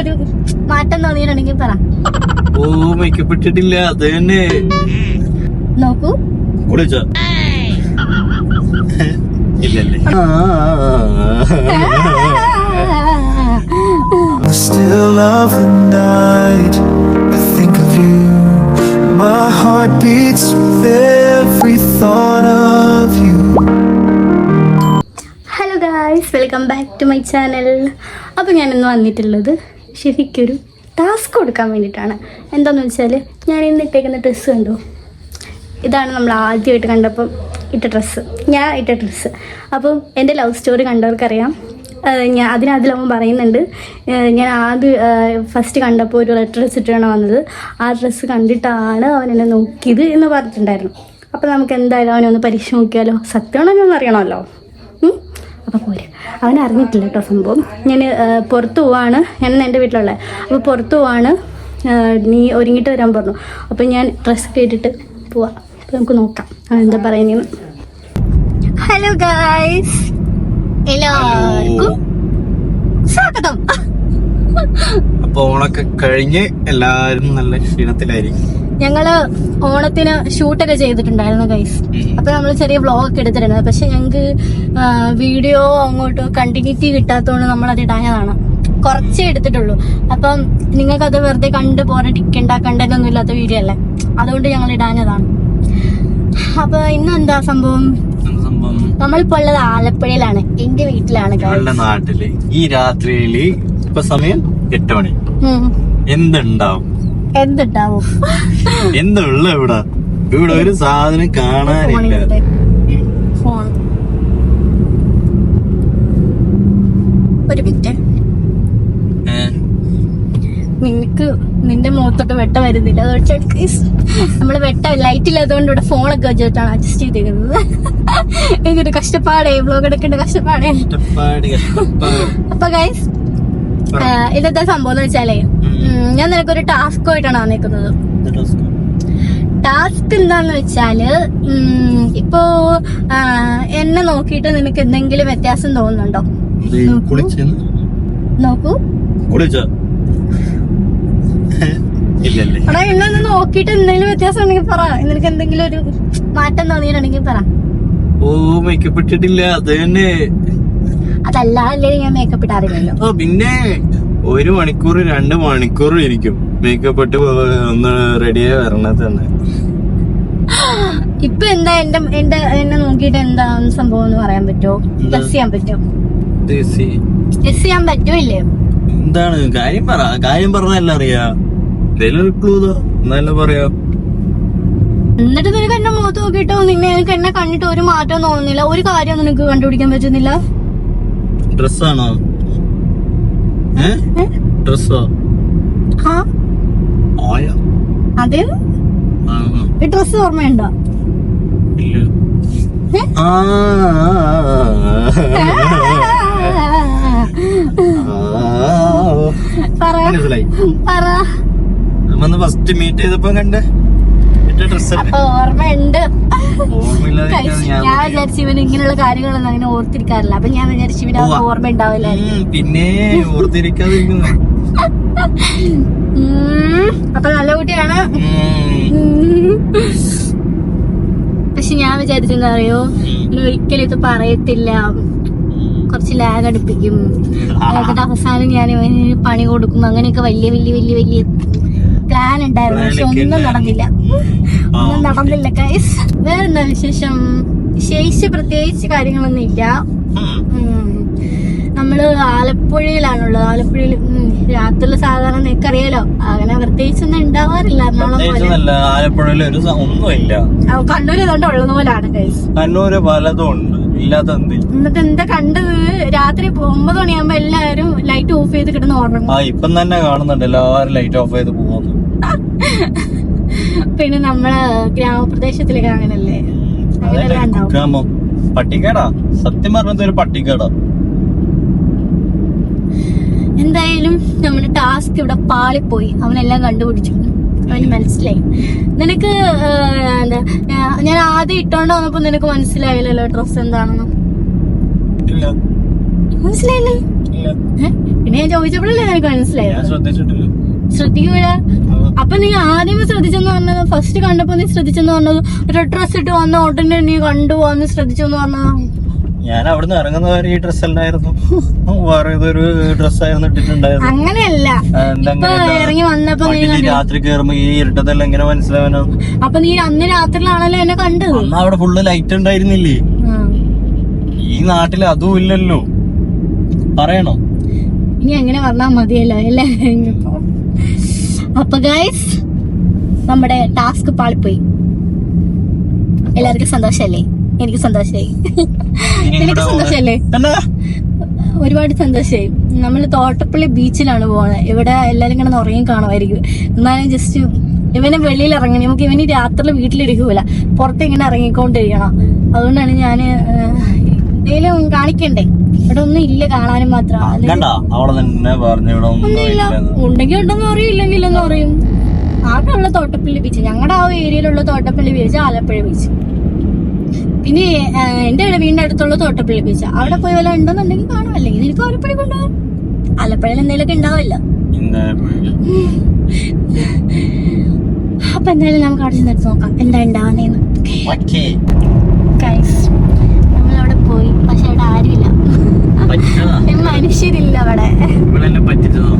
ഒരു മാറ്റം തോന്നിയിട്ടുണ്ടെങ്കിൽ പറ. ഓ മേക്കപ്പ് ഇട്ടിട്ടില്ല അത് തന്നെ. നോക്കൂ. കുളിച്ച ഇല്ലല്ലേ. Still of the night, I think of you. My heart beats with every thought of you. Hello guys welcome back to my channel അപ്പോൾ ഞാൻ ഇന്ന് വന്നിട്ടുള്ളത് ശരിക്കൊരു ടാസ്ക് കൊടുക്കാൻ വേണ്ടിയിട്ടാണ്. എന്താണെന്ന് വെച്ചാൽ ഞാൻ ഇന്ന് ഇട്ടേക്കുന്ന ഡ്രസ്സ് കണ്ടു? ഇതാണ് നമ്മൾ ആദ്യമായിട്ട് കണ്ടപ്പം ഇട്ട ഡ്രസ്സ് ഞാൻ ഇട്ട ഡ്രസ്സ് അപ്പം എന്റെ ലവ് സ്റ്റോറി കണ്ടവർക്കറിയാം. ഞാൻ അതിനകത്തിലവൻ പറയുന്നുണ്ട് ഞാൻ ആദ്യം ഫസ്റ്റ് കണ്ടപ്പോൾ ഒരു റെഡ് ഡ്രസ്സ് ഇട്ടാണ് വന്നത്. ആ ഡ്രസ്സ് കണ്ടിട്ടാണ് അവൻ എന്നെ നോക്കിയത് എന്ന് പറഞ്ഞിട്ടുണ്ടായിരുന്നു. അപ്പോൾ നമുക്ക് എന്തായാലും അവനെ ഒന്ന് പരീക്ഷ നോക്കിയാലോ? സത്യമാണോ എന്ന് അറിയണമല്ലോ? അപ്പോൾ പോര്. അവൻ അറിഞ്ഞിട്ടില്ല കേട്ടോ സംഭവം. ഞാൻ പുറത്ത് പോവാണ്. ഞാൻ എന്റെ വീട്ടിലുള്ള. അപ്പോൾ പുറത്ത് പോവാണ്. നീ ഒരുങ്ങിട്ട് വരാൻ പറഞ്ഞു. അപ്പോൾ ഞാൻ ഡ്രസ്സ് കേട്ടിട്ട് പോവാം. അപ്പോൾ നമുക്ക് നോക്കാം. അവൻ എന്താ പറയുന്നത് ഹലോ ഗായ്സ് എല്ലാവർക്കും സ്വാഗതം. അപ്പൊ ഓണൊക്കെ കഴിഞ്ഞ് എല്ലാരും നല്ല ക്ഷീണത്തിലായിരിക്കും. ഞങ്ങൾ ഓണത്തിന് ഷൂട്ടൊക്കെ ചെയ്തിട്ടുണ്ടായിരുന്നു ഗൈസ് അപ്പൊ നമ്മൾ ചെറിയ വ്ളോഗ് ഒക്കെ എടുത്തിട്ടുണ്ട് പക്ഷെ ഞങ്ങൾക്ക് വീഡിയോ അങ്ങോട്ട് കണ്ടിന്യൂറ്റി കിട്ടാത്തതുകൊണ്ട് നമ്മൾ അത് ഇടാഞ്ഞതാണ്. കുറച്ചേ എടുത്തിട്ടുള്ളൂ. അപ്പം നിങ്ങൾക്കത് വെറുതെ കണ്ട് പോരടിക്കണ്ട കണ്ടന്റൊന്നും ഇല്ലാത്ത വീഡിയോ അല്ലേ? അതുകൊണ്ട് ഞങ്ങൾ ഇടാഞ്ഞതാണ്. അപ്പൊ ഇന്ന് എന്താ സംഭവം? നമ്മളിപ്പോ ഉള്ളത് ആലപ്പുഴയിലാണ്. എന്റെ വീട്ടിലാണ്. ഞങ്ങളുടെ നാട്ടിൽ ഈ രാത്രിയിൽ ഇപ്പൊ സമയം എട്ട് മണി. എന്തുണ്ടാവും? എന്തുണ്ടാവും? എന്തുള്ള ഇവിടെ? ഇവിടെ ഒരു സാധനം കാണാനില്ല. ഫോൺ. ഒരു മിനിറ്റ്. നിനക്ക് നിന്റെ മുഖത്തോട്ട് വെട്ട വരുന്നില്ല. അതുകൊണ്ട് നമ്മൾ വെട്ട ലൈറ്റ് ഇല്ലാത്തതുകൊണ്ട് ഇവിടെ ഫോണൊക്കെ വെച്ചിട്ടാണ് അഡ്ജസ്റ്റ് ചെയ്തിരിക്കുന്നത്. എനിക്കൊരു കഷ്ടപ്പാടേ ബ്ലോഗ് എടുക്കേണ്ട കഷ്ടപ്പാടേ അപ്പൊ ഗൈസ് ഇതെന്താ സംഭവം എന്ന് വെച്ചാലേ ഞാൻ നിനക്ക് ഒരു ടാസ്ക് ആയിട്ടാണ് വന്നേക്കുന്നത്. ടാസ്ക് എന്താന്ന് വെച്ചാൽ ഇപ്പോ എന്നെ നോക്കിയിട്ട് നിനക്ക് എന്തെങ്കിലും വ്യത്യാസം തോന്നുന്നുണ്ടോ? നോക്കൂ. എടാ എന്നെ നോക്കിയിട്ട് എന്തെങ്കിലും വ്യത്യാസം ഉണ്ടെങ്കിൽ പറ. നിനക്ക് എന്തെങ്കിലും ഒരു മാറ്റം തോന്നിയിട്ടുണ്ടെങ്കിൽ പറ. ഓ മേക്കപ്പ് ഇട്ടിട്ടില്ല. അത് തന്നെ. അതല്ല ഞാൻ മേക്കപ്പ് ഇടാറില്ലല്ലോ. ഓ പിന്നെ ഒരു മണിക്കൂർ രണ്ട് മണിക്കൂർ ഇരിക്കും. മേക്കപ്പ് ഇട്ട് ഒന്ന് റെഡിയായി വരണത് തന്നെ. ഇപ്പൊ എന്താ എന്റെ എന്റെ എന്നെ നോക്കിട്ട് എന്താ സംഭവം എന്ന് പറയാൻ പറ്റുമോ? ഗസ് ചെയ്യാൻ പറ്റുമോ ഗസ് ചെയ്യാൻ എന്താണ്? കാര്യം പറ. കാര്യം പറഞ്ഞല്ല അറിയാ. എന്തേലും ഒരു ക്ലൂ എന്നല്ല പറയാ. എന്നിട്ട് നിനക്ക് എന്നെ മുഖത്ത് നോക്കിയിട്ടോ നിന്നെ എനിക്ക് എന്നെ കണ്ടിട്ട് ഒരു മാറ്റം തോന്നുന്നില്ല. ഒരു കാര്യം നിനക്ക് കണ്ടുപിടിക്കാൻ പറ്റുന്നില്ല. ഡ്രസ്സാണോ? ഡ്രസ്സോ അതെ ഡ്രസ് ഓർമ്മയുണ്ടോ പറ ഫസ്റ്റ് മീറ്റ് ചെയ്തപ്പോ കണ്ട് ഓർമ്മയുണ്ട്. ഞാൻ വിചാരിച്ചു ഇവന് ഇങ്ങനെയുള്ള കാര്യങ്ങളൊന്നും അങ്ങനെ ഓർത്തിരിക്കാറില്ല. അപ്പൊ ഞാൻ വിചാരിച്ചു ഇവന് ഓർമ്മ ഉണ്ടാവില്ല ഉം, പിന്നെ ഓർത്തിരിക്കാതിരിക്കുന്നു അപ്പൊ നല്ല കുട്ടിയാണ്. പക്ഷെ ഞാൻ വിചാരിച്ചെന്താ അറിയോ? ഒരിക്കലും ഇത് പറയത്തില്ല. കുറച്ച് ലാഗ് അടുപ്പിക്കും. എന്നിട്ട് അവസാനം ഞാൻ പണി കൊടുക്കും. അങ്ങനെയൊക്കെ വലിയ വലിയ വലിയ വലിയ പ്ലാൻ ഉണ്ടായിരുന്നു പക്ഷെ ഒന്നും നടന്നില്ല. ഒന്നും നടന്നില്ല ഗൈസ് വേറെന്താ വിശേഷം? ശേഷി പ്രത്യേകിച്ച് കാര്യങ്ങളൊന്നും ഇല്ല. നമ്മൾ ആലപ്പുഴയിലാണുള്ളത്. ആലപ്പുഴയിൽ ഉം, രാത്രിയിൽ സാധാരണ നിനക്കറിയാലോ. അങ്ങനെ പ്രത്യേകിച്ചൊന്നും ഉണ്ടാവാറില്ല. ആലപ്പുഴയിൽ ഒരു ഒന്നുമില്ല. ആ, കണ്ണൂര് ഇതുകൊണ്ട് ഉള്ളത് പോലാണ് കണ്ണൂര് പലതും ഉണ്ട്. എന്നിട്ട് എന്താ കണ്ടത്? രാത്രി ഒമ്പത് മണിയാകുമ്പോ എല്ലാവരും ലൈറ്റ് ഓഫ് ചെയ്ത് കിടന്ന് ഓർമ്മ ആ ഇപ്പം തന്നെ കാണുന്നുണ്ട്. എല്ലാവരും ലൈറ്റ് ഓഫ് ചെയ്ത് പോകുന്നു. പിന്നെ നമ്മളെ ഗ്രാമപ്രദേശത്തിലേക്ക് അങ്ങനല്ലേ? കുഗ്രാമം. പട്ടിക്കാടാ. സത്യം പറഞ്ഞത് ഒരു പട്ടിക്കേടാ. എന്തായാലും നമ്മുടെ ടാസ്ക് ഇവിടെ പാളിപ്പോയി. അവനെല്ലാം കണ്ടുപിടിച്ചു. അവന് മനസ്സിലായി. നിനക്ക് എന്താ ഞാൻ ആദ്യം ഇട്ടോണ്ട് വന്നപ്പോ നിനക്ക് മനസ്സിലായില്ലല്ലോ ഡ്രസ് എന്താണെന്ന്. മനസ്സിലായില്ലേ? പിന്നെ ഞാൻ ചോദിച്ചപ്പോഴല്ലേ നിനക്ക് മനസ്സിലായത്? ശ്രദ്ധിക്കൂല? അപ്പൊ നീ ആദ്യം ശ്രദ്ധിച്ചെന്ന് പറഞ്ഞത് ഫസ്റ്റ് കണ്ടപ്പോ നീ ശ്രദ്ധിച്ചെന്ന് പറഞ്ഞത് ഒരു ഡ്രസ് ഇട്ട് വന്ന ഉടനെ നീ കണ്ടു വന്ന് ശ്രദ്ധിച്ചെന്ന് പറഞ്ഞത്. ഞാൻ അവിടുന്ന് ഇറങ്ങുന്ന വരെ ഈ ഡ്രസ് അല്ലായിരുന്നു. വേറെ ഏതൊരു ഡ്രസ്സായിരുന്നു ഇട്ടിട്ടുണ്ടായിരുന്നു. അങ്ങനെയല്ല. ഇറങ്ങി വന്നപ്പോ രാത്രി കേറുമ്പോ ഈ ഇരുട്ടത്തെല്ലാം എങ്ങനെ മനസ്സിലാവാനോ? അപ്പൊ നീ അന്ന് രാത്രിയിലാണല്ലോ എന്നെ കണ്ടത്. അന്ന് അവിടെ ഫുള്ള് ലൈറ്റ് ഉണ്ടായിരുന്നില്ലേ. ഈ നാട്ടിൽ അതും ഇല്ലല്ലോ. പറയണോ? ഇനി അങ്ങനെ പറഞ്ഞാ മതിയല്ലോ അല്ലേ? അപ്പൊ ഗൈസ് നമ്മുടെ ടാസ്ക് പാളിപ്പോയി. എല്ലാവർക്കും സന്തോഷല്ലേ എനിക്ക് സന്തോഷമായി എനിക്ക് ഇവിടെ സന്തോഷല്ലേ ഒരുപാട് സന്തോഷമായി നമ്മൾ തോട്ടപ്പള്ളി ബീച്ചിലാണ് പോകുന്നത് ഇവിടെ എല്ലാരും കിടന്ന് ഉറങ്ങി കാണുമായിരിക്കും. എന്നാലും ജസ്റ്റ് ഇവനെ വെളിയിൽ ഇറങ്ങി നമുക്ക് ഇവന് രാത്രി വീട്ടിലിരിക്കൂല. പുറത്ത് ഇങ്ങനെ ഇറങ്ങിക്കൊണ്ടിരിക്കണം. അതുകൊണ്ടാണ് ഞാൻ എന്തെങ്കിലും കാണിക്കണ്ടേ? ഇവിടെ ഒന്നും ഇല്ല കാണാനും മാത്രം. ഇല്ലെന്ന്. ഉണ്ടെങ്കിൽ ഉണ്ടെന്ന് പറയും ഇല്ലെങ്കിലെന്ന് പറയും. ആകെ ഉള്ള തോട്ടപ്പള്ളി ബീച്ച്. ഞങ്ങളുടെ ആ ഏരിയയിലുള്ള തോട്ടപ്പള്ളി ബീച്ച് ആലപ്പുഴ ബീച്ച്. പിന്നെ എന്റെ ഇവിടെ വീടിന്റെ അടുത്തുള്ള തോട്ടപ്പള്ളി ബീച്ച്. അവിടെ പോയി വല്ല ഉണ്ടെന്നുണ്ടെങ്കിൽ കാണും. അല്ലെങ്കിൽ നിനക്ക് ആലപ്പുഴ കൊണ്ടുപോകാം. ആലപ്പുഴയിൽ എന്തെങ്കിലുമൊക്കെ ഉണ്ടാവില്ല. അപ്പൊ എന്തായാലും നമുക്ക് അവിടെ ചെന്നിട്ട് നോക്കാം. എന്താ ഉണ്ടാവുന്നേന്ന്. നമ്മളവിടെ പോയി. പക്ഷെ അവിടെ ആരുമില്ല. മനുഷ്യരില്ല അവിടെ. പറ്റിച്ചതാ.